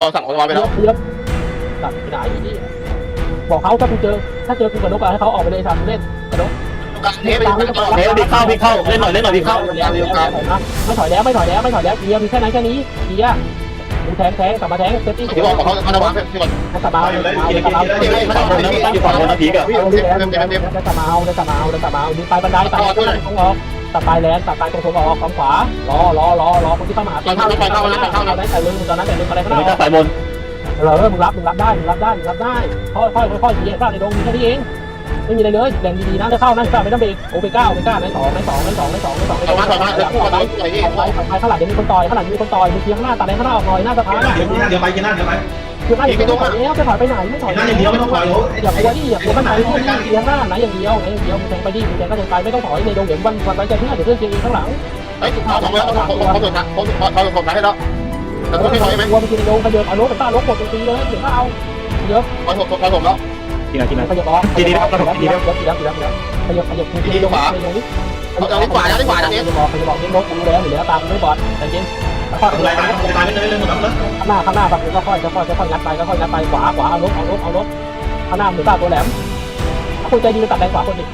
เราสั่งออกมาไปแล้วเยอะตัดไปไหนอีนี่บอกเขาถ้ากูเจอ ถ้าเจอกูกับนกอะให้เขาออกไปเลยทำเล่นกระนกเทปไปอยู่กลางเฮ้ยพี่เข้าพี่เข้าเล่นหน่อยเล่นหน่อยพี่เข้าไม่ถอยแล้วไม่ถอยแล้วไม่ถอยแล้วเกียร์มีแค่นั้นแค่นี้เกียร์กูแทงแทงกลับมาแทงเซฟตี้ที่บอกเขาเขาจะวางที่ก่อนกลับมาเอากลับมาที่ไม่ไม่ต้องที่ที่อยู่ฝั่งโน้นนะพีกอะเอาแล้วแล้วแล้วกลับมาเอาแล้วกลับมาเอาแล้วกลับมาเอาดึงไปบันไดตัดตรงออกตัดปลายแลนตัดปลา ยตรงผมออกฝั่งขวารอรอรอรอคนที่เข้ามาตอนนั้นแต่ลืมตอนนั้นแต่ลืมอะไรก็ไม่ได้ได้สายบนเออมึงรับมึงรับได้มึงรับได้มึงรับได้ค่อยค่อยค่อยๆเยียร์ในดงมีแค่นี้เองไม่มีอะไรเลยแรงดีๆนะจะเข้านะจะไม่ต้องเบรกโอเปก้าโอเปก้าในสองในสองในสองในสองในสองในสต่อองมาต่อมาเดี๋ยวคู่กันต่อยที่ไปไปข้างหลังเดี๋ยวมีคนต่อยข้างหลังมีคนต่อยมึงเทียงหน้าตัดแรงข้างหน้าออกหน่อยหน้าสะพานเดี๋ยวเดี๋ยวไปกินหน้าเดี๋ยวไป คือไล่ไปตรงแล้วจะถอยไปไหนไม่ถอยอย่างไปดิอย่างไปไหนเสียงหน้าไหนอย่างเดียวไหนอย่างเดียวแทงไปดิแทงก็แทงไปไม่ต้องถอยในดวงเห็นวันวันไใจเพื่อนเดี๋ยวเพื่อนเชียร์ข้างหลังเฮ้ยเอาของแล้วเขาถองของสุดท้ายของสุดท้ายของสุดท้ายให้แล้วแต่ต้องไม่ถอยไหมวัวมันกินดงขยับเอารถต้านรถกดตังตีเลยถึงก็เอาเยอะถอยหกถอยหกแล้วทีไหนทีไหนขยับออกทีนี้ครับทีนี้ครับทีนี้ครับทีนี้ขยับขยับขยับทีนี้ขวาเอาเอาขวาเอาขวาทางนี้ขยับออกขยับอยับล่นรถกูแล้วหรือแล้วตามไม่บอดแต่เย็น ค่อยทำลายตายทำลายไม่ได้เรื่องแบบนั้นข้างหน้าข้างหน้าแบบค่อยค่อยค่อยค่อยงัดไปค่อยงัดไปขวาขวาเอารถเอารถเอารถข้างหน้าหมือตาตัวแหลมคุณใจดีตัดแรงขวาคนหนึ่ง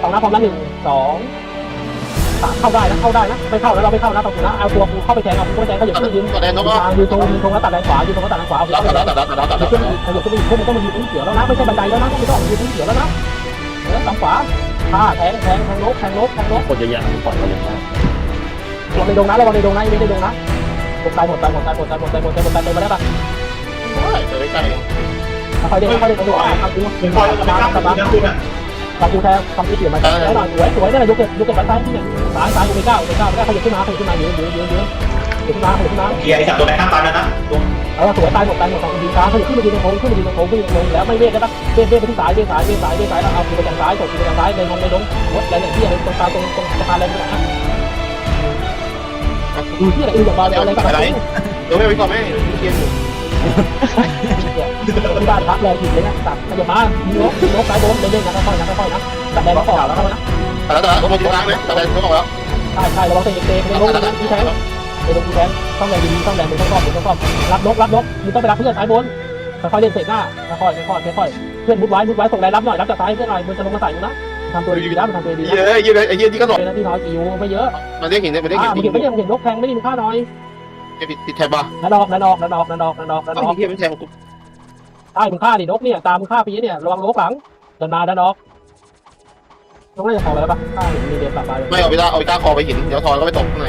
สองนัดพร้อมนั้นหนึ่งสองสามเข้าได้นะเข้าได้นะไม่เข้าแล้วเราไม่เข้านะตรงนะเอาตัวกูเข้าไปแทงเอากูเข้าไปแทงขยับขึ้นยืนตัวแดงนกก็ยืนตรงยืนตรงแล้วตัดแรงขวายืนตรงแล้วตัดแรงขวาเอาตัดแล้วตัดแล้วตัดแล้วตัดแล้วขึ้นขยับขึ้นอีกพวกมึงต้องมายืนพื้นเขียวแล้วนะไม่ใช่บันไดแล้วนะไม่ต้องยืนพื้นเขียวแล้วนะเออฝั่งขวาท่าแทงแทงแทงลบแทงลบแทงลบคนเยอะๆปล่อยเขาเยอะมาก ระวังในดงนะระวังในดงนะยังไม่ได้ดงนะหมดตายหมดตายหมดตายหมดตายหมดตายหมดตายหมดตายเต็มไปได้ปะใช่ใกล้ค่อยเดินค่อยเดินค่อยเดินเอาดูเป็นพอยเป็นข้ามเป็นน้ำคุณอะทำดูแทงทำที่เปลี่ยนมาแล้วหน่อยสวยสวยนี่แหละยกเก็บยกเก็บด้านซ้ายที่เนี่ยซ้ายซ้ายกูไปก้าวไปก้าวไปก้าวขยับขึ้นมาขยับขึ้นมาเยืนยืนยืนยืนขึ้นมาขยับขึ้นมาเกียร์ไอ้จับตัวไหนข้ามตายแล้วนะเออสวยตายหมดตายหมดสองดีซ้ายขยับขึ้นมายืนตรงโค้งขึ้นมายืนตรงโค้งขึ้นมายืนตรงแล้วไม่เวทได้ปะเวทเวทไปที่ซ้ายเวทซ้ายเวทซ้ายเวทซ้ายแล้วเอาไปทางซ้ายตกไปทางซ้ายในดงในดงวัดอะไรเนี่ยที่อะไรตรงกลาตรงตรงสะพานอะไรเนี่ยนะ ดูที่อะไรอื่นจากบอลอะไรกันเดี๋ยวไม่ไปก่อนไหมเกียร์อยู่ที่บ้านพักแรงผิดเลยนะตัดขยับมามีนกมีนกสายบนเล่นๆนะค่อยๆนะค่อยๆนะตัดแรงก่อนแล้วนะแต่แล้วแต่แล้วผมอยู่กลางไหมแต่แต่เขาบอกแล้วใช่ใช่ระวังเตะเตะในลงที่แทงในลงที่แทงต้องแรงดีๆต้องแรงเป็นต้องรอบเป็นต้องรอบรับนกรับนกมึงต้องไปรับเพื่อนสายบนค่อยๆเล่นเตะหน้าค่อยๆค่อยๆค่อยๆเพื่อนมุดไว้มุดไว้ส่งแรงรับหน่อยรับจากซ้ายเพื่อนหน่อยมึงจะลงมาใส่มึงนะ ทำตัวดีนะมึงทำตัวดีเยนะอะเยอะไอ้เยอะที่ก็หลบเป็นที่น้อยกี่ยูไม่เยอะมันเรียกหินมันเรียกหิอ่านมึงเห็นไม่เห็นนกแทงไม่ได้มีค่าน้อยผิดผิดแทบป่ะนาดอกนาดอกนาดอกนาดอกนาดอกนาดไอ้อกเหี้ยมันแทงกูใช่มึงฆ่าดินกเนี่ยตามมึงฆ่าปีเนี่ยระวังนกหลังเดินมานาดอกนกน่าจะขออะไรปะใช่มีเดินกลับมาเลยไม่เอาไปตาเอาไปตาคอไปหินเดี๋ยวทอยก็ไปตกข้างใน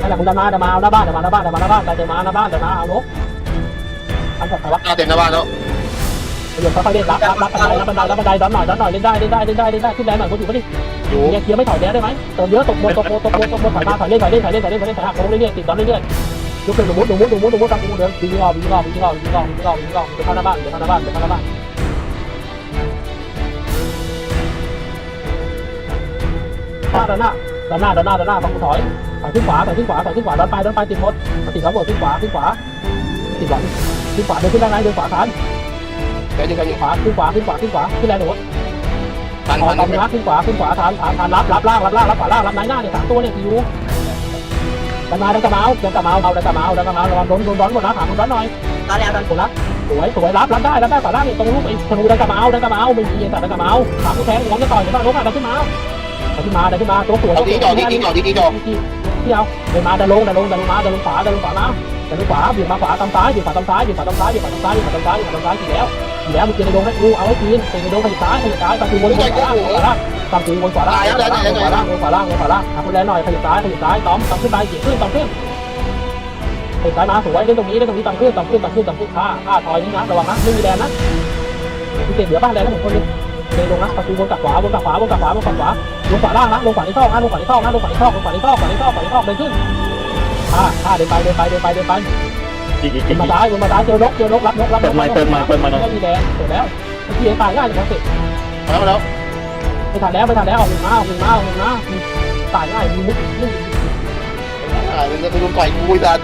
นั่นแหละคุณเดินมาเดินมาเอาหน้าบ้านเดินมาหน้าบ้านเดินมาหน้าบ้านเดินมาหน้าบ้านเดินมาเอานกทำกับใครวะตาเต็มหน้าบ้านแล้ว เดี๋ยวค่อยๆเล่นรับรับรับบันไดรับบันไดรับบันไดดันหน่อยดันหน่อยเล่นได้เล่นได้เล่นได้เล่นได้ขึ้นแรงหน่อยคนอยู่ก็ดิอยู่เนี่ยเคลียร์ไม่ถอยแดนได้ไหมเติมเยอะตกบนตกบนตกบนตกบนถอยมาถอยเล่นถอยเล่นถอยเล่นถอยเล่นถอยเล่นถอยหักลงเรื่อยๆติดดันเรื่อยๆยกเป็นหนูมุดหนูมุดหนูมุดหนูมุดตามกูเดินวิ่งรอบวิ่งรอบวิ่งรอบวิ่งรอบวิ่งรอบวิ่งรอบเดี๋ยวเข้าหน้าบ้านเดี๋ยวเข้าหน้าบ้านเดี๋ยวเข้าหน้าบ้านหน้าด้านหน้าด้านหน้าด้านหน้าด้านหน้าฝั่งกูถอยถอยขึ้นขวาถอยขึ้นขวาถอยขึ้นขวาดันไปดันไปติดมดติดระเบิดขึ้นขวาขึ้นขวาติดหลังขึ้นขวาเดินขึ้นแรงไหนเดินขวาทัน แกยังแกยังขวาขึ้นขวาขึ้นขวาขึ้นขวาขึ้นแรงหนูทันขอทันตามนะขึ้นขวาขึ้นขวาฐานฐานฐานรับรับล่างรับล่างรับขวาล่างรับไหนหน้าเนี่ยสามตัวเนี่ยคิวดันมาดันกระเมาดันกระเมาเอาดันกระเมาดันกระเมาระวังโดนโดนร้อนหมดนะถามโดนร้อนหน่อยตอนแล้วตอนโดนรับสวยสวยรับรับได้รับได้ขวาล่างเนี่ยตรงรูปไอ้ธนูดันกระเมาดันกระเมาไม่มีแต่ดันกระเมาถามผู้แทงหวังจะต่อยหรือเปล่าลงอะดันขึ้นมาดันขึ้นมาดันขึ้นมาตัวสวยเอาดีจอดีจอดีดีจอที่เอาเดินมาดันลงดันลงดันลงมาดันลงขวาดันลงขวานะดันลงขวาเบี่ยงมาขวาตามซ้ายเบี่ยงขวาตามซ้ายเบี่ยงขวาตามซ้ายเบี่ยงขวาตามซ้ายเบี่ยงขวาตามซ้ายเบี่ยงขวาตามซ้ายกี่แล้ว แล้วมึงกินในดงให้กูเอาให้กินกินในดงขยับซ้ายขยับซ้ายตามกูวนขวาล่างขวาล่างตามกูวนขวาล่างขวาล่างขวาล่างขวาล่างขวาล่างหาคนแรงหน่อยขยับซ้ายขยับซ้ายต้อมต้อมขึ้นไปจีขึ้นต้อมขึ้นขยับซ้ายมาสวยเล่นตรงนี้เล่นตรงนี้ต้อมขึ้นต้อมขึ้นต้อมขึ้นต้อมขึ้นฆ่าฆ่าถอยนี่นะระวังนะไม่มีแรงนะมีเศษเหลือบ้างแรงนะผมคนนึงในดงนะตามกูวนกลับขวาวนกลับขวาวนกลับขวาวนกลับขวาลงขวาล่างนะลงขวาที่ท่อนะลงขวาที่ท่อนะลงขวาที่ท่อลงขวาที่ท่อขวาที่ท่อขวาที่ท่อเดินขึ้นอ่าอ่าเดินไปเดินไปเดินไปเดินไป จริงจริงเดินมาซ้ายเดินมาซ้ายเจอนกเจอนกรับนกรับนเปิดกไม้เปิดไม้เปิดไม้หน่อย ไม่มีแรงเสร็จแล้วเมื่อกี้ตายง่ายจังเสร็จแล้วแล้วไม่ทันแล้วไม่ทันแล้วออกหนึ่งมาออกหนึ่งมาออกหนึ่งมาตายง่ายมีมุกนี่อ่ามันจะไปดูต่อยกูจัด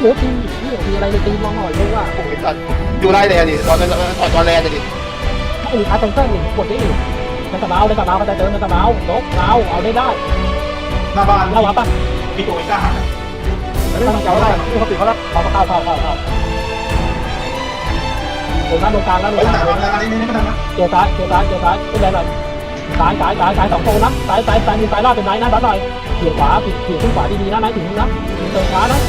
หมูตีนี่มีอะไรในตีมองหน่อยเลยว่าโอ้ยจัดอยู่ได้เลยดิตอนนั้นตอนตอนแรกเลยดิถ้ามีอาร์ตเซอร์นี่กดได้ดิมันกระเมาเลยกระเมาก็จะเจอมันกระเมานกเมาเอาได้ได้หน้าบ้านเล่าวับปะมีตัวไม่กล้าหักไม่ ต้องเจ้าได้ปกติเขารับเข้าเข้าเข้าเข้าเข้าตรงนั้นตรงกลางแล้วตรงกลางตอนนี้นี่กันนะเจอซ้ายเจอซ้ายเจอซ้ายไม่เป็นไรซ้ายซ้ายซ้ายซ้ายสองโซนนะซ้ายซ้ายซ้ายมีซ้ายล่าเป็นไหนนะดันหน่อยเขี่ยขวาผิดเขี่ยขึ้นขวาดีๆนะไหนถึงนะเติมช้านะ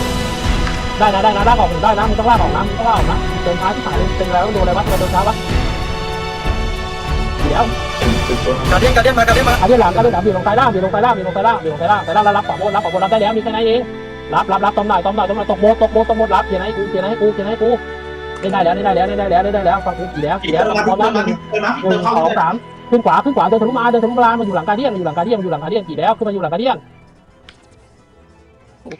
ได้นะได้นะลากออกถึงได้นะมึงต้องลากออกนะมึงต้องลากออกนะเติมช้าที่ถ่ายเป็นแล้วโดนอะไรวะโดนช้าวะเดี๋ยวกาเดียนกาเดียนมากาเดียนมาอันนี้หลังก็เลยหลังบีลงซ้ายล่างบีลงซ้ายล่างบีลงซ้ายล่างบีลงซ้ายล่างซ้ายล่างแล้วรับขวาบนรับขวาบนรับได้แล้วมีแค่ไหนเอง รับรับรับตอมหน่อยตอมหน่อยตอมหน่อยตกโบตกโบตกโบรับเขียนให้กูเขียนให้กูเขียนให้กูได้แล้วได้แล้วได้แล้วได้แล้วได้แล้วฟังกูกี่แล้วกี่กี่เดิแล้วนมาพร้อมเดิแล้วนมาเดินมาหนึ่เดิงนเข้าสองสามขึ้นขวาขึ้นขวาเดินทะลุมาเดินทะลุมามาอยู่หลังการเดียนอยู่หลังการเดียนอยู่หลังการเดียนกี่แล้วขึ้นมาอยู่หลังการเดียน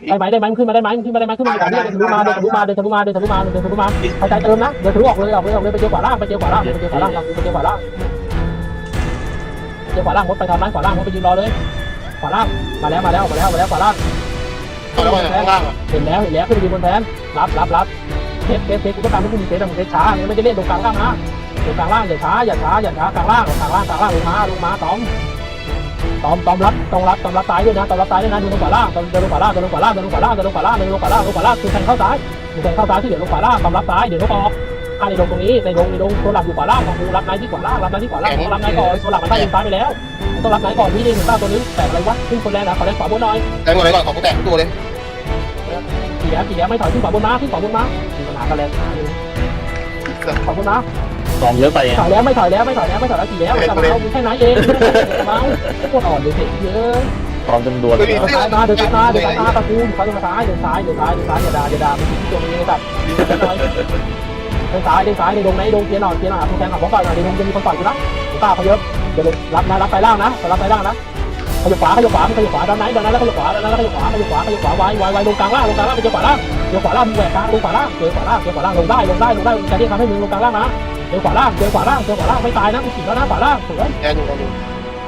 ได้ไหมได้ไหมขึ้นมาได้ไหมขึ้นมาได้ไหมขึ้นมาอยู่หลังการเดียนเดินทะลุมาเดินทะลุมาเดินทะลุมาเดินทะลุมาเดินทะลุมาหายใจเติมนะเดินทะลุออกเลยออกเลยออกเลยไปเจอขวาล่างไปเจอขวาล่างไปเจอขวาล่างไปเจอขวาล่างเจอขวาล่างมดไปทำร้ายขวาล่างมดไปยืนรอเลยขวาล่างมาแล้วมาแล้วมาแล้วมาแล้วขวาล่าง เอาแล้วข้างล่างอะเห็นแล้วเห็นแล้วขึ้นไปยืนบนแทนรับรับรับเทสเทสเทสกูต้องการให้กูมีเทสแต่มึงเทสช้ามึงไม่จะเล่นตรงกลางล่างนะตรงกลางล่างอย่าช้าอย่าช้าอย่าช้ากลางล่างกลางล่างกลางล่างลงมาลงมาตอมตอมตอมรับตอมรับตอมรับตายด้วยนะตอมรับตายด้วยนะดูลงขวาล่างเดินลงขวาล่างเดินลงขวาล่างเดินลงขวาล่างเดินลงขวาล่างเดินลงขวาล่างเดินลงขวาล่างลงขวาล่างคือแทงเข้าซ้ายคือแทงเข้าซ้ายที่เดี๋ยวลงขวาล่างตอมรับซ้ายเดี๋ยวลงออก อ่าในลงตรงนี้ในลงในลงตัวหลักอยู่ขวาล่างของกูรับนายที่ขวาล่างรับนายที่ขวาล่างรับนายก่อนตัวหลักมันได้ยิงซ้ายไปแล้ว ต้องรับนายก่อนนี่นี่หนึ่งต้าตัวนี้แต่อะไรวะขึ้นคนแรกนะขอแรงขวาบนหน่อยแต่หมดเลยก่อนของกูแตกทุกตัวเลยขี่แล้วขี่แล้วไม่ถอยขึ้นขวาบนมาขึ้นขวาบนมามีปัญหากันแล้วขวาบนมาสองเยอะไปอะถอยแล้วไม่ถอยแล้วไม่ถอยแล้วไม่ถอยแล้วขี่แล้วจะมาเอาแค่ไหนเองจะมาโคตรอ่อนเลยเยอะตอนจำนวนเดินซ้ายมาเดินซ้ายมาเดินซ้ายมาตะกูเขาเดินซ้ายเดินซ้ายเดินซ้ายเดินซ้ายอย่าด่าอย่าด่ามันตัวนี้แบบหน่อย เดินซ้ายเดินซ้ายในดงไหนดงเกียร์หน่อยเกียร์หน่อยผู้แทงขับผมก่อนหน่อยในดงจะมีคนต่อยอยู่นะกล้าเขาเยอะเดี๋ยวรับนะรับไปล่างนะรับไปล่างนะขยับขวาขยับขวาขยับขวาด้านไหนด้านนั้นแล้วขยับขวาด้านนั้นแล้วขยับขวาขยับขวาขยับขวาไว้ไว้ไว้ลงกลางล่างลงกลางล่างไปเจอขวาล่างเจอขวาล่างมีแหวกกลางลงขวาล่างเจอขวาล่างเจอขวาล่างลงได้ลงได้ลงได้จะเรียกทำให้มึงลงกลางล่างนะเจอขวาล่างเจอขวาล่างเจอขวาล่างไม่ตายนะกูขี่แล้วนะขวาล่างสวย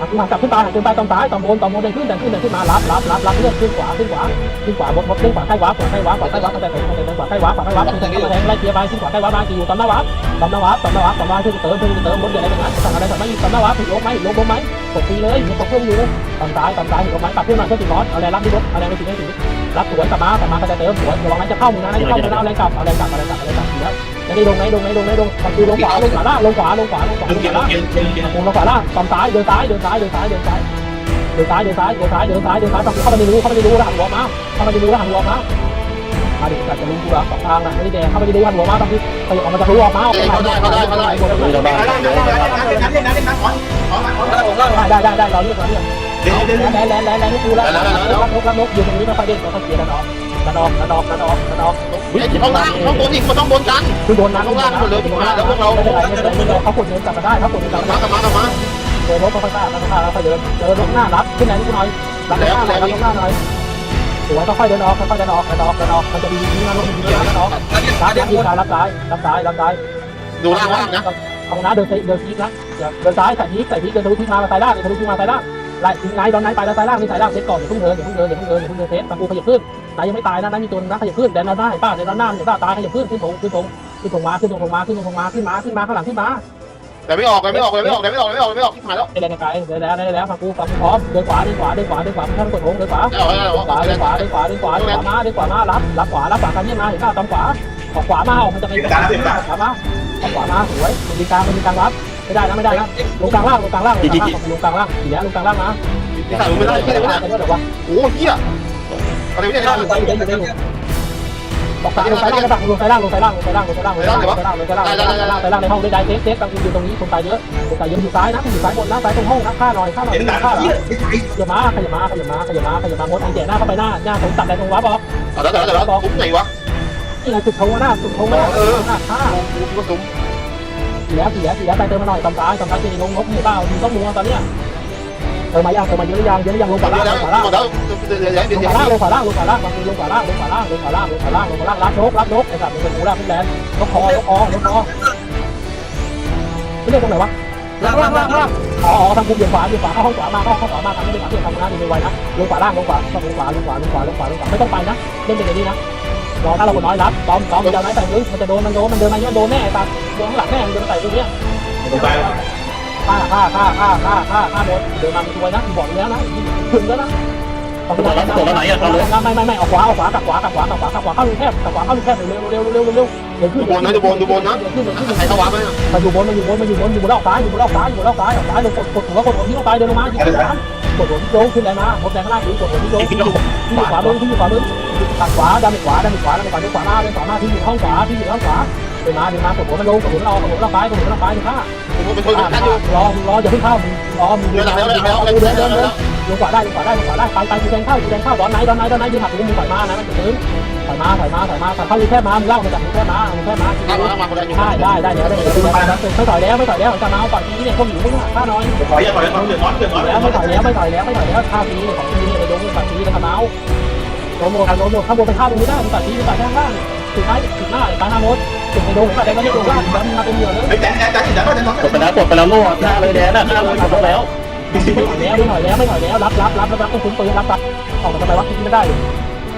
แกดูแกดูหักกลับขึ้นไปหักขึ้นไปตอมซ้ายตอมบนตอมบนเดินขึ้นเดินขึ้นเดินขึ้นมารับรับรับรับเลื่อนขึ้นขวาขึ้นขวาขึ้นขวาบนบนขึ้นขวาใกล้วับขวาใกล้วับขวาใกล้วับแต่แต่แต่ขวาใกล้วับขวาใกล้วับขึ้นแทงขึ้นแทงไล่เกียร์ไปขึ้นขวาใกล้วับมากี่อยู่ตอมหน้าวับตอมหน้าวับตอมหน้าวับตอมหน้าขึ้นเติมขึ้นเติมบนอย่าอะไรแบบนั้นสั่งอะไรสั่งไม่ตอมหน้าวับถึงลงไหมลงบนไหมกตีเลยมีตกเครื่องอยู่ตอมซ้ายตอมซ้ายถึงลงไหมตัดขึ้นมาเพื่อติดร้อนเอาแรงรับที่รถเอาแรงไปถึงให้ถึงรับสวนกลับมากลับมาก็จะเติมสวนระวังนั้นจะเข้ามึงนะจะเข้ามึงนะเอาแรงกลับเอาแรงกลับเอาแรงกลับเอาแรงกลับแล้วจะได้ลงไหนลงไหนลงไหนลงตัดตีลงขวาลงขวาล่างลงขวาลงขวาลงขวาลงขวาเกียร์เกียร์เกียร์ลงขวาล่างตอมซ้ายเดินซ้ายเดินซ้ายเดินซ้ายเดินซ้ายเดินซ้ายเดินซ้ายเดินซ้ายเดินซ้ายเดินซ้ายเดินซ้เข้ามาในรูเข้ามาในรูแล้วหันหัวมาเข้ามาในรูแล้วหันหัวมามาดิจัดจะรู้กูละสองทางนะไม่ได้แดงเข้ามาในรูหันหัวมาตอนที่ขยับออกมาจากรูออกมาออกมาเฮ้ยเราบ้านเล่นน้ำเล่นน้ำเล่นน้ำถอนถอนถอนแล้วผมก็ได้ได้ได้ได้เราเรียกเราเรียกเดี๋ยวเดี๋ยวแลนแลนแลนแลนให้กูแล้วรับนกรับนกอยู่ตรงนี้ค่อยๆเด่นค่อยๆเกียร์กันออก กันออกกันออกกันออกกันออกไอ้ข้างล่างข้างบนอีกมันต้องบนกันคือโดนนั้นไม่เป็นไรไม่เป็นไรเขากดเงินกลับมาได้เขากดเงินกลับกลับมามา กลับมากลับมาเจอรถค่อยๆฆ่าค่อยๆฆ่าแล้วค่อยเดินเจอรถหน้ารับขึ้นไหนกูหน่อยรับหน้าหน่อยรับหน้าหน่อยสวยค่อยๆเดินออกค่อยๆเดินออกเดินออกเดินออกมันจะมีมีนะรถมีนะเดินออกกาเดียนรักาบเดียรันบยิงซ้ายรับซ้ายรับซ้ายรับซ้ายดูล่างล่างนะเอานะเดินเดินทีนะเดินซ้ายใส่ทีใส่ทีเดินทะลุทีมาซ้ายล่างเดินทะลุทีมาซ้ายล่าง ไล่ทิ้งไหนตอนไหนไปแล้วซ้ายล่างนี่ซ้ายล่างเซตก่อนอย่าเพิ่งเดินอย่าเพิ่งเดินอย่าเพิ่งเดินอย่าเพิ่งเดินเซตตะกูขยับขึ้นนายยังไม่ตายนะนายมีตัวนะขยับขึ้นแดนหน้าป้าแดนหน้าเนี่ยป้าตายขยับขึ้นขึ้นตรงขึ้นตรงขึ้นตรงมาขึ้นตรงมาขึ้นตรงมาขึ้นมาขึ้นมาข้างหลังขึ้นมาแต่ไม่ออกแต่ไม่ออกแต่ไม่ออกแต่ไม่ออกเลยไม่ออกไม่ออกหายแล้วได้แล้วได้แล้วได้แล้วฟังกูฟังกูพร้อมเดินขวาเดินขวาเดินขวาเดินขวาไม่ต้องกดโงเดินขวาเอาเอาขวาเดินขวาเดินขวาเดินขวาเดินขวามาเดินขวามารับรับขวารับขวากันเนี่ยมาเห็นป่ะตามขวาขวามาออกมันจะไปขวาขวามาขวามาสวยมันมีกลางมันมีกลางรับ ไม่ได้นะไม่ได้นะลงกลางล่างลงกลางล่างลงกลางล่างลงกลางล่างอีกแล้วลงกลางล่างนะที่ใส่ไม่ได้ที่ไหนไม่ได้เดี๋ยวว่าโอ้เหี้ยอะไรไม่ได้อยู่ได้อยู่ได้อยู่ได้อยู่บอกซ้ายลงซ้ายล่างลงซ้ายล่างลงซ้ายล่างลงซ้ายล่างลงซ้ายล่างลงซ้ายล่างลงซ้ายล่างลงซ้ายล่างลงซ้ายล่างลงซ้ายล่างในห้องได้ได้เซฟเซฟตามกูอยู่ตรงนี้คนตายเยอะคนตายเยอะอยู่ซ้ายนะอยู่ซ้ายบนนะซ้ายตรงห้องนะฆ่าหน่อยฆ่าหน่อยเห็นหนังฆ่าหน่อยเหี้ยไอ้ไอ้ขยับมาขยับมาขยับมาขยับมาขยับมางดอันแย่หน้าเข้าไปหน้าหน้าผมตัดแรงตรงวับออกแต่แล้วแต่แล้วแต่แล้วคุ้มไหนวะนี่ไงจุดโถหน้าจุดโถหน้าเออหน้าฆ่าคุ้มก็คุ้ม เสียเสียเสียไปเติมมาหน่อยตำซ้ายตำซ้ายจะลงนกหมู่เปล่ามึงต้องมัวตอนเนี้ยเติมมายังเติมมาเยอะหรือยังเยอะหรือยังลงขวาล่างแล้ลวงขวาล่างหมดแล้วเดี๋ยวเดี๋ยวลเดี๋งยวขวาล่างลงขวาล่างลงขวาล่างบางทีลงขวาล่างลงขวาล่างลงขวาล่างลงขวาล่างลงขวาล่างรับนกรับนกไอ้สัตว์มันเป็นหมูล่างเป็นแดนนกคอนกคอนกคอไม่เรียกตรงไหนวะล่างล่างล่างล่างอ๋อทางกูเบี่ยงขวาเบี่ยงขวาเข้าห้องขวามาเข้าห้องขวามาทำไม่ได้ขวาเบี่ยงทำงานดีไวนะลงขวาล่างลงขวาลงขวาลงขวาลงขวาลงขวาลงขวาไม่ต้องไปนะเล่นเป็นอย่างนี้นะ รอถ้าเราคนน้อยรับตอมตอมมันจะไหนใส่มึงมันจะโดนมันโดนมันเดินมาเนี่ยโดนแน่ตัดโดนข้างหลังแน่มันเดินใส่ตรงเนี้ยลงไปฆ่าฆ่าฆ่าฆ่าฆ่าฆ่าฆ่าโดนเดินมาเป็นตัวนะบอกแล้วนะถึงแล้วนะของเราไม่ไม่ไม่ออกขวาออกขวากับขวากับขวากับขวากับขวาเข้าลูกแคบกับขวาเข้าลูกแคบเร็วเร็วเร็วเร็วเร็วเดี๋ยวขึ้นดูบนนะดูบนดูบนนะเดี๋ยวขึ้นเดี๋ยวขึ้นใครเข้าวะไหมมาอยู่บนมาอยู่บนมาอยู่บนอยู่บนรอบซ้ายอยู่บนรอบซ้ายอยู่บนรอบซ้ายออกซ้ายลงกดกดหัวกดหัวที่ลงไปเดินลงมาอยู่บนซ้าย กดหัวที่โยงขึ้นแรงมากดแรงข้างล่างกดหัวที่โยงที่อยู่ที่อยู่ขวาบนที่อยู่ขวาบนตัดขวาดันขวาดันขวาดันขวาดันขวาหน้าดันขวาหน้าที่อยู่ห้องขวาที่อยู่ห้องขวาเดินมาเดินมากดหัวมันลงกดหัวเรากดหัวเราไปกดหัวเราไปถึงห้าผมเป็นคนกันอยู่รอรออย่าเพิ่งเข้ารอมึงเดี๋เดิยวนหลังเดิแล้วนเดี๋เดิยวนเดินเดิน ล้วลงขวาได้ลงขวาได้ลงขวาได้ไปไปกูแดงเข้ากูแดงเข้าดอนไหนดอนไหนดอนไหนยืนหักกูมึงปล่อยมานะมันจะถึงถอยมาถอยมาถอยมาถอยเข้าอยู่แค่มามึงเล่ามาจากมึงแค่มามึงแค่มาข้ามมามาคนละอยู่ได้ได้ได้เดี๋ยวได้เดี๋ยวไม่ถอยแล้วไม่ถอยแล้วจะมาเอาปล่อยทีเนี่ยพวกหนูพวกข้าน้อยถอยอย่าถอยถอยเดือดร้อนเดือดร้อนแล้วไม่ถอยแล้วไม่ถอยแล้วไม่ถอยแล้วข้าทีนี่ยของทีเนี่ยไปโดนปล่อยทีแล้วมาเอาโดนโมกันโดนโมข้าวโมไปข้าวตรงนี้ได้ปล่อยทีปล่อยข้างล่างสุดท้ายสุดหน้าตาหน้าโมดสุดไปโดนปล่อยได้ก็ไม่โดนล่างแล้วมึงมาเป็นเหยื่อเลยไอ้แดนแดนแดนแดนแดนกดไปแล้วกดไปแล้วโม่หน้าเลยแดนน่ะหน้าเลยกดแล้ว ไม่ถอยแล้วไม่ถอยแล้วไม่ถอยแล้วรับรับรับรับต้องคุ้นปืนรับรับออกมาทำไมวะคิดไม่ได้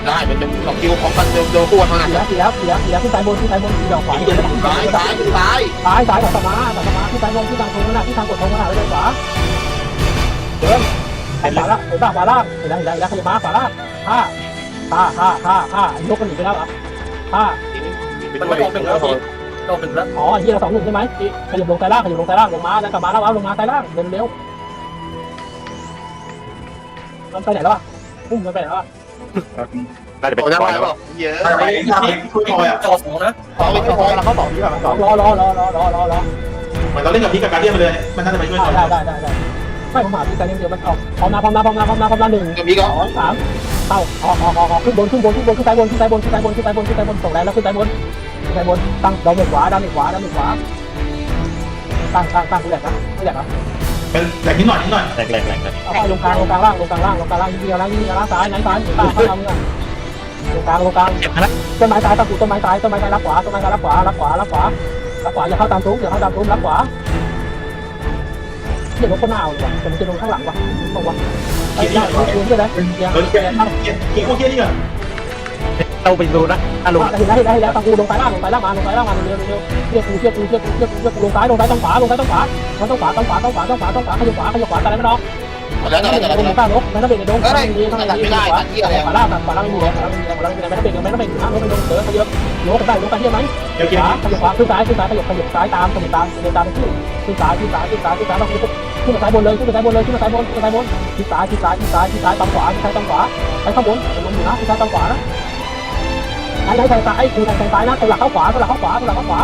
ได้เป็นเป็นสองคิวของกันเดิมเดิมคู่กันมาสีแล้วสีแล้วสีแล้วสีแล้วขึ้นสายบนขึ้นสายบนสีดอกขวาซ้ายซ้ายซ้ายซ้ายซ้ายกับสมากับสมาขึ้นสายบนขึ้นทางตรงนั่นที่ทางกดตรงนั่นเลยขวาเดินขวาละเห็นป่ะขวาล่างเห็นแล้วเห็นแล้วเห็นแล้วขยับมาขวาล่างห้าห้าห้าห้าห้ายกกันหนีไปแล้วอะห้ามันมาออกหนึ่งแล้วพี่ออกหนึ่งแล้วอ๋อเฮียสองหนึ่งใช่ไหมขยับลงสายล่างขยับลงสายล่างลงมาแล้วกลับมาแล้วเอาลงมาสายล่างเดินเร็ว มันไปไหนแล้วอะพุ่งมันไปไหนแล้วอะน่าจะเป็นโอ้ยคอยได้แล้วเปล่าเยอะไอ้ที่คุยคอยอะจอสองนะสองเป็นคอยเราเขาต่อที่แบบรอรอรอรอรอรอรอเหมือนเราเล่นกับพี่กับการเดียนไปเลย มันน่าจะไปช่วยได้เราได้ได้ได้ไม่ผมหาที่การเดียวมันออกพร้อมนะพร้อมนะพร้อมนะพร้อมนะพร้อมนะหนึ่งกับพี่ก็สองสามเข้าออกออกออกออกขึ้นบนขึ้นบนขึ้นบนขึ้นสายบนขึ้นสายบนขึ้นสายบนขึ้นสายบนขึ้นสายบนส่งแรงแล้วขึ้นสายบนขึ้นสายบนตั้งดาวเมจขวาดาวเมจขวาดาวเมจขวาตั้งตั้งตั้งกูแหลกนะไม่แหลกนะ เป็นแต่นิดหน่อยนิดหน่อยแหลกแหลกแหลกเอาไปลงกลางลงกลางล่างลงกลางล่างลงกลางล่างยิงเดียวล่างยิงเดียวล่างซ้ายไหนซ้ายตั้งเข้าทำเงี้ยลงกลางลงกลางต้นไม้ซ้ายตั้งกูต้นไม้ซ้ายต้นไม้ซ้ายรับขวาต้นไม้ซ้ายรับขวารับขวารับขวารับขวาอย่าเข้าตามซุ้มอย่าเข้าตามซุ้มรับขวาเดี๋ยวรถก็หนาวว่ะแต่มันจะลงข้างหลังว่ะบอกว่าไอ้ยากรถใช่ไหมยังเออเกียร์เกียร์เกียร์พวกเกียร์นี่ก่อน เราไปดูนะอะลงเห็นแล้วเห็นแล้วเห็นแล้วตะกูลงซ้ายล่างลงซ้ายล่างมาลงซ้ายล่างมาเร็วเร็วเรียกกูเรียกกูเรียกกูเรียกกูเรียกกูลงซ้ายลงซ้ายต้องขวาลงซ้ายต้องขวามันต้องขวาต้องขวาต้องขวาต้องขวาต้องขวาขยับขวาขยับขวาแต่ไหนไม่น้องแล้วแล้วไม่แล้วได้แล้วไม่ได้นกไม่ได้เบรกในดงไม่ได้ดีไม่ได้ดีขวาขวาล่างขวาล่างไม่มีแล้วขวาล่างไม่มีแล้วขวาล่างไม่มีไม่ได้เบรกไม่ได้เบรกนะรถไม่ลงเสือขยับโยกกันได้โยกกันที่ไหมเกียร์ขเกียร์วาขยับขวาขึ้นซ้ายขึ้นซ้ายขยับขยับซ้ายตามขยับตามเดินตามขึ้นขึ้นซ้ายขึ้นซ้ายขึ้นซ้ายขึ้นซ้ายต้องขึ้นมาซ้ายบนเลยขึ้นมาซ้ายบนเลยขึ้นมาซ้ายบนขึ้นมาซ้ายบนขึ้นซ้ายขึ้นซ้ายขึ้นซ้ายขึ้นซ้ายตามขวาขึ้นซ้ายตามขวาไปข้างบนลงอยู่นะขึ้นซ้ายตามขวานะ ไหนไหนทางซ้ายคือทางซ้ายนะตัวหลักเข้าขวาตัวหลักเข้าขวาตัวหลักเข้าขวา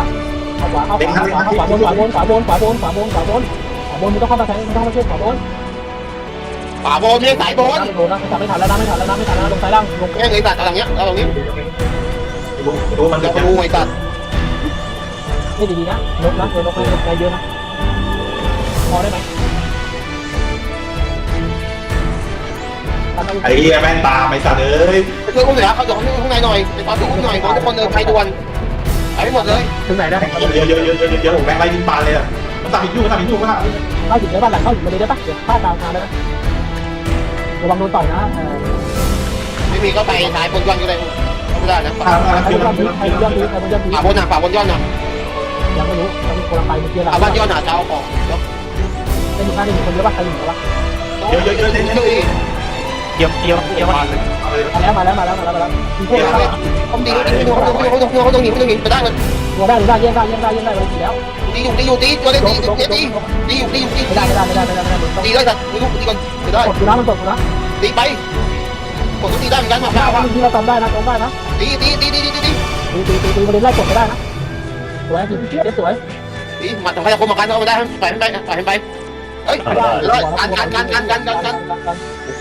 เข้าขวาเข้าขวาเข้าขวาเข้าขวาบนขวาบนขวาบนขวาบนขวาบนขวาบนขวาบนมึงต้องเข้ามาแทงมึงต้องมาช่วยขวาบนฝาโบนไม่สายโบนโดนนะไม่ทันแล้วนะไม่ทันแล้วนะไม่ทันแล้วลงซ้ายล่างลงแค่ไอ้ตัดอะไรเงี้ยแล้วตรงนี้ดูดูมันจะจะดูไอ้ตัดไม่ดีๆนะลงนะเดินลงไปลงไปเยอะนะพอได้ไหม ไอ้เหี้ยแม่นตาไม่สัตว์เอ้ยไปช่วยอุ้มหน่อยเขาจะเขาข้างในหน่อยไปตอนช่วยอุ้มหน่อยบอกทุกคนเลยใครด่วนไปหมดเลยถึงไหนได้เยอะเยอะเยอะเยอะเยอะผมแม่งไล่ยิงปานเลยอะมันตามหินยู่มันตามหินยู่ว่าเข้าถึงได้บ้านหลังเข้าถึงมาเลยได้ปะเดี๋ยวพลาดกลางทางได้ไหมระวังโดนต่อยนะไม่มีก็ไปสายบนย้อนก็ได้ไม่ได้นะทางอะไรใครคือย้อนดีใครย้อนดีใครย้อนดีฝาบนหนักฝาบนย้อนหนักยังไม่รู้ยังไม่คนละไปเมื่อกี้เราฝาบนย้อนหนักจะเอาออกได้อยู่ข้างได้อยู่คนเยอะปะใครอยู่ปะเยอะเยอะเยอะเยอะเกี่ยวเกี่ยวเกี่ยวมาเลยมาแล้วมาแล้วมาแล้วมาแล้วมาแล้วมีพวกเราเขาดีเขาดีเขาต้องเขาต้องเขาต้องหนีเขาต้องหนีไปได้เลยตัวได้ได้เยี่ยมได้เยี่ยมได้เยี่ยมได้เลยทีแล้วดีอยู่ดีอยู่ดีตัวเล็กดีดีดีอยู่ดีอยู่ดีไม่ได้ไม่ได้ไม่ได้ไม่ได้ไม่ได้ต้องดีได้สัตว์ดีดีก่อนดีได้กดกูนะมันกดกูนะดีไปกดดีได้เหมือนกันมาได้ข้าวนะที่เราจำได้นะจำได้นะดีดีดีดีดีดีตีตีตีตีประเด็นไล่กดไม่ได้นะสวยทีเด็ดสวยดีมาทำให้คนมากันเอาไปได้ไปไปไปไปเฮ้ยเลยกันกันกันกันกันกัน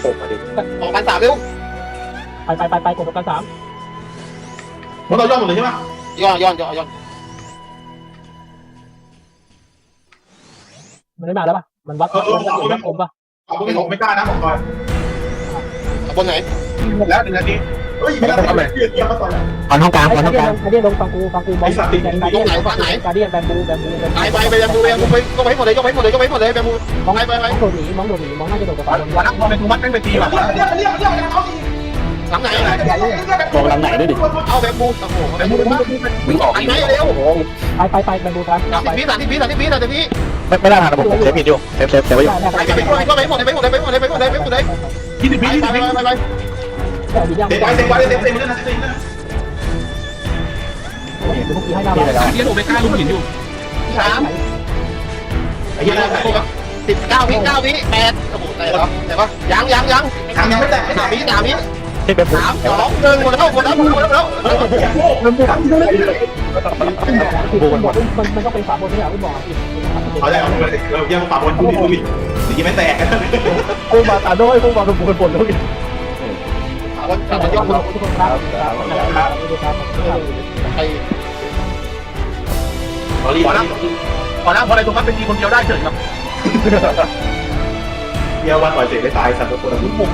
กันโอ้มาดิออกกันสามเร็วไปไปไปไปกดกันสามมันเราย่อหมดเลยใช่ไหมย้อนย้อนย้อนย้อนมันไม่มาแล้วป่ะมันวัดมันวัดผมป่ะเอาพวกผมไม่กล้านะผมก่อนบนไหนแล้วหนึ่งนาที เฮ้ยไม่ได้ไม่ได้เกียร์เกียร์มาต่อยตอนห้องกลางไอ้ตอนห้องกลางไอ้เดียนลงฟังกูฟังกูมองการเดียนการเดียนการเดียนแบมบูแบมบูแบมไปไปไปยังบูยังบูไปก็ไปหมดเลยก็ไปหมดเลยก็ไปหมดเลยไปบูมองไปไปมองโดดหนีมองโดดหนีมองน่าจะโดดกับฟ้าบนวันนั้นพอเป็นมัดแม่งไปตีว่ะเรียกเรียกเรียกเขาทีหลังไหนบอกหลังไหนด้วยดิเอาแบบบูโอ้โหแบบบูมากมึงออกอันไหนเร็วไปไปไปแบมบูกันสามไปสิบวิสามสิบวิสามสิบวิสามสิบวิไม่ไม่ได้ทางระบบผมเซฟผิดอยู่เซฟเซฟเซฟไว้อยู่ไปไปไปก็ไปหมดเลยไปหมดเลยไปหมดเลยไปหมดเลยไปหมดเลยไยี่สิบไปวิยี่ไปสิบวิไปไป แต่ดียังเต็มไปเต็มไปเต็มเต็มเรื่องนะเต็มเรื่องนะเดี๋ยวพวกกี้ให้หน้านี่บ้านเลยแล้วเฮียโดเมก้าลุงหินอยู่สามไอ้เหี้ยสิบเก้าวิเก้าวิแปดโอ้โหอะไรวะอะไรวะยังยังยังทางยังไม่แตกไม่แตสามกวิสามวิที่เป็นสามสองหนึ่งหมดแล้วหมดแล้วหมดแล้วหมดแล้วมันบวกมันบวกมันมันต้องเป็นฝาบนที่อะคุณบอกอีกเอาใจเอาเรายังฝ่าบนดูดิดูดิสีไม่แตกกูมาตาโดยกูมาเป็นบนบนทุกอย่างวันวันยอดทุกคนครับครับครับไปขอรีบขอแล้วขอแล้วพออะไรตัวมันเป็นทีคนเดียวได้เฉยครับเดียววันปล่อยเสร็จไปตายสัตว์ตัวละมุนผม